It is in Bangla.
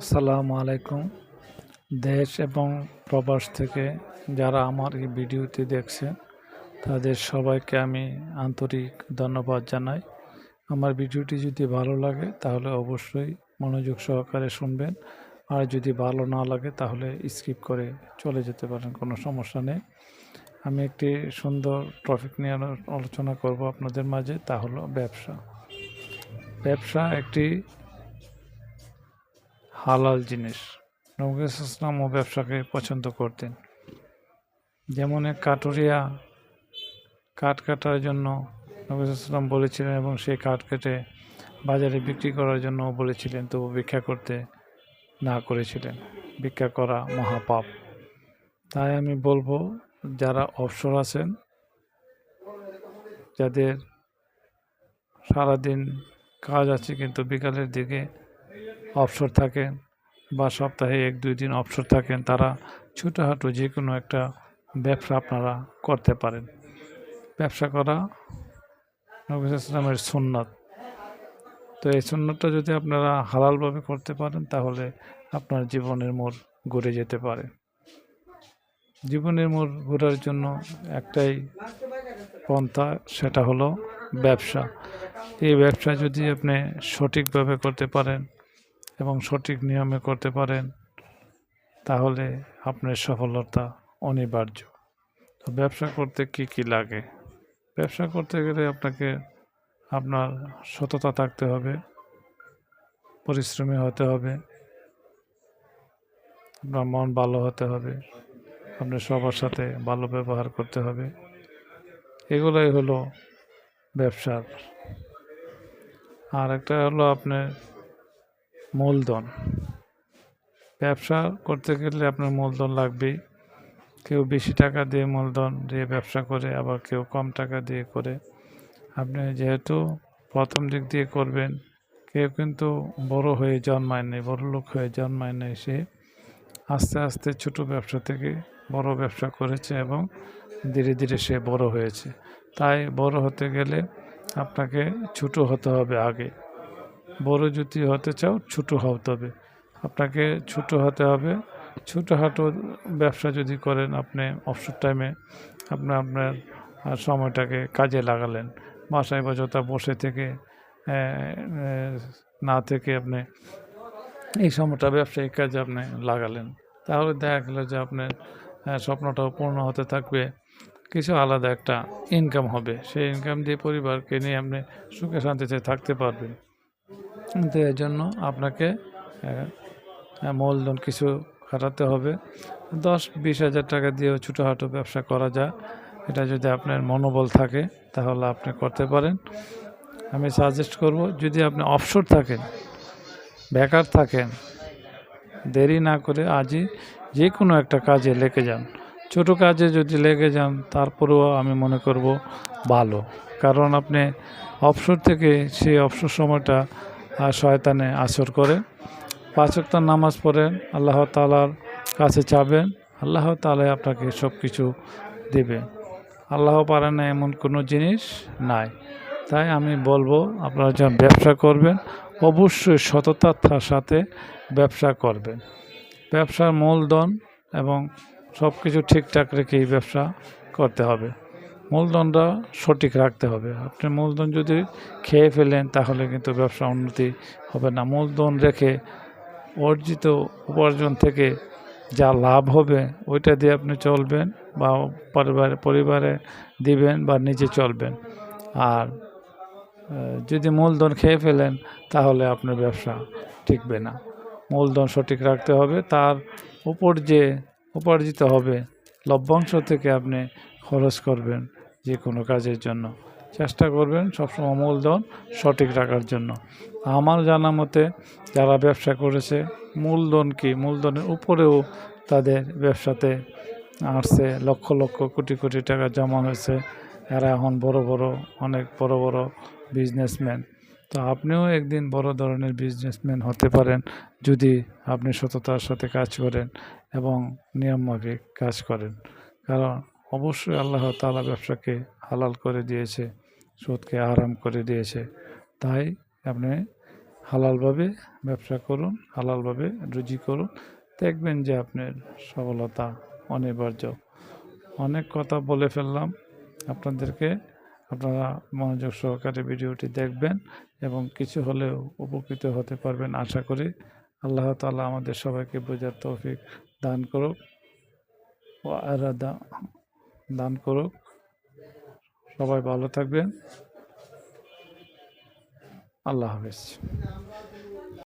আসসালামু আলাইকুম। দেশ এবং প্রবাস থেকে যারা আমার এই ভিডিওটি দেখছেন, তাদের সবাইকে আমি আন্তরিক ধন্যবাদ জানাই। আমার ভিডিওটি যদি ভালো লাগে, তাহলে অবশ্যই মনোযোগ সহকারে শুনবেন। আর যদি ভালো না লাগে, তাহলে স্কিপ করে চলে যেতে পারেন, কোনো সমস্যা নেই। আমি একটি সুন্দর টপিক নিয়ে আলোচনা করব আপনাদের মাঝে, তা হলো ব্যবসা। ব্যবসা একটি হালাল জিনিস। নবী ইসলামও ব্যবসাকে পছন্দ করতেন। যেমন এক কাটুরিয়া কাঠ কাটার জন্য নবী ইসলাম বলেছিলেন এবং সেই কাঠ কেটে বাজারে বিক্রি করার জন্য বলেছিলেন, তবু ভিক্ষা করতে না করেছিলেন। ভিক্ষা করা মহাপাপ। তাই আমি বলব, যারা অবসর আছেন, যাদের সারাদিন কাজ আছে কিন্তু বিকালের দিকে অবসর থাকেন বা সপ্তাহে এক, দুই দিন অবসর থাকেন, তারা ছোটোখাটো যে কোনো একটা ব্যবসা আপনারা করতে পারেন। ব্যবসা করা নবী ইসলামের সুন্নত। তো এই সুন্নতটা যদি আপনারা হালালভাবে করতে পারেন, তাহলে আপনার জীবনের মোড় ঘুরে যেতে পারে। জীবনের মোড় ঘোরার জন্য একটাই পন্থা, সেটা হলো ব্যবসা। এই ব্যবসা যদি আপনি সঠিকভাবে করতে পারেন এবং সঠিক নিয়মে করতে পারেন, তাহলে আপনার সফলতা অনিবার্য। তো ব্যবসা করতে কি কি লাগে? ব্যবসা করতে গেলে আপনাকে আপনার সততা থাকতে হবে, পরিশ্রমী হতে হবে, আপনার মন ভালো হতে হবে, আপনার সবার সাথে ভালো ব্যবহার করতে হবে। এগুলোই হলো ব্যবসার। আর একটা হলো আপনার মূলধন। ব্যবসা করতে গেলে আপনার মূলধন লাগবেই। কেউ বেশি টাকা দিয়ে মূলধন দিয়ে ব্যবসা করে, আবার কেউ কম টাকা দিয়ে করে। আপনি যেহেতু প্রথম দিক দিয়ে করবেন, কেউ কিন্তু বড় হয়ে জন্মায় নেই, বড় লোক হয়ে জন্মায় নেই, সে আস্তে আস্তে ছোট ব্যবসা থেকে বড় ব্যবসা করেছে এবং ধীরে ধীরে সে বড় হয়েছে। তাই বড় হতে গেলে আপনাকে ছোট হতে হবে আগে। বড় যদি হতে চাও, ছোটো হতে হবে আপনাকে ছোটো হতে হবে। ছোটোখাটো ব্যবসা যদি করেন, আপনি অবসর টাইমে আপনি আপনার সময়টাকে কাজে লাগালেন। বাসায় বা যথা বসে থেকে না থেকে আপনি এই সময়টা ব্যবসায়িক কাজে আপনি লাগালেন। তাহলে দেখা গেল যে আপনার স্বপ্নটাও পূর্ণ হতে থাকবে। কিছু আলাদা একটা ইনকাম হবে। সেই ইনকাম দিয়ে পরিবারকে নিয়ে আপনি সুখে শান্তিতে থাকতে পারবেন। কিন্তু এর জন্য আপনাকে মূলধন কিছু খাটাতে হবে। দশ বিশ হাজার টাকা দিয়েও ছোটোখাটো ব্যবসা করা যায়। এটা যদি আপনার মনোবল থাকে, তাহলে আপনি করতে পারেন। আমি সাজেস্ট করব, যদি আপনি অবসর থাকেন, বেকার থাকেন, দেরি না করে আজই যে কোনো একটা কাজে লেগে যান। ছোটো কাজে যদি লেগে যান, তারপরেও আমি মনে করব ভালো। কারণ আপনি অবসর থেকে সেই অবসর সময়টা শয়তানে আসর করে। পাঁচ ওয়াক্ত নামাজ পড়েন আল্লাহ তালার কাছে চাবেন আল্লাহ তালাই আপনাকে সব কিছু দেবে। আল্লাহ পারে না এমন কোনো জিনিস নাই। তাই আমি বলব, আপনারা যখন ব্যবসা করবেন, অবশ্যই সততার সাথে ব্যবসা করবেন। ব্যবসার মূলধন এবং সব কিছু ঠিকঠাক রেখেই ব্যবসা করতে হবে। মূলধনটা সঠিক রাখতে হবে। আপনি মূলধন যদি খেয়ে ফেলেন, তাহলে কিন্তু ব্যবসা উন্নতি হবে না। মূলধন রেখে অর্জিত উপার্জন থেকে যা লাভ হবে, ওইটা দিয়ে আপনি চলবেন বা পরিবারে পরিবারে দিবেন বা নিজে চলবেন। আর যদি মূলধন খেয়ে ফেলেন, তাহলে আপনার ব্যবসা টিকবে না। মূলধন সঠিক রাখতে হবে। তার উপর যে উপার্জিত হবে, লভ্যাংশ থেকে আপনি খরচ করবেন। যে কোনো কাজের জন্য। চেষ্টা করবেন সবসময় মূলধন সঠিক রাখার জন্য। আমার জানা মতে যারা ব্যবসা করেছে মূলধন কি? মূলধনের উপরেও তাদের ব্যবসাতে আসছে। লক্ষ লক্ষ কোটি কোটি টাকা জমা হয়েছে। এরা এখন বড় বড়, অনেক বড় বড় বিজনেসম্যান তো আপনিও একদিন বড় ধরনের বিজনেসম্যান হতে পারেন যদি আপনি সততার সাথে কাজ করেন এবং নিয়মমাফিক কাজ করেন। কারণ অবশ্যই আল্লাহ তাআলা ব্যবসাকে হালাল করে দিয়েছে, সুদকে আরাম করে দিয়েছে। তাই আপনি হালালভাবে ব্যবসা করুন, হালালভাবে রুজি করুন। দেখবেন যে আপনার সফলতা অনিবার্য। অনেক কথা বলে ফেললাম। আপনাদেরকে আপনারা মনোযোগ সহকারে ভিডিওটি দেখবেন এবং কিছু হলেও উপকৃত হতে পারবেন আশা করি। আল্লাহ তাআলা আমাদের সবাইকে বোঝার তৌফিক দান করুক। ও আরাদা দান করুক। সবাই ভালো থাকবেন। আল্লাহ হাফেজ।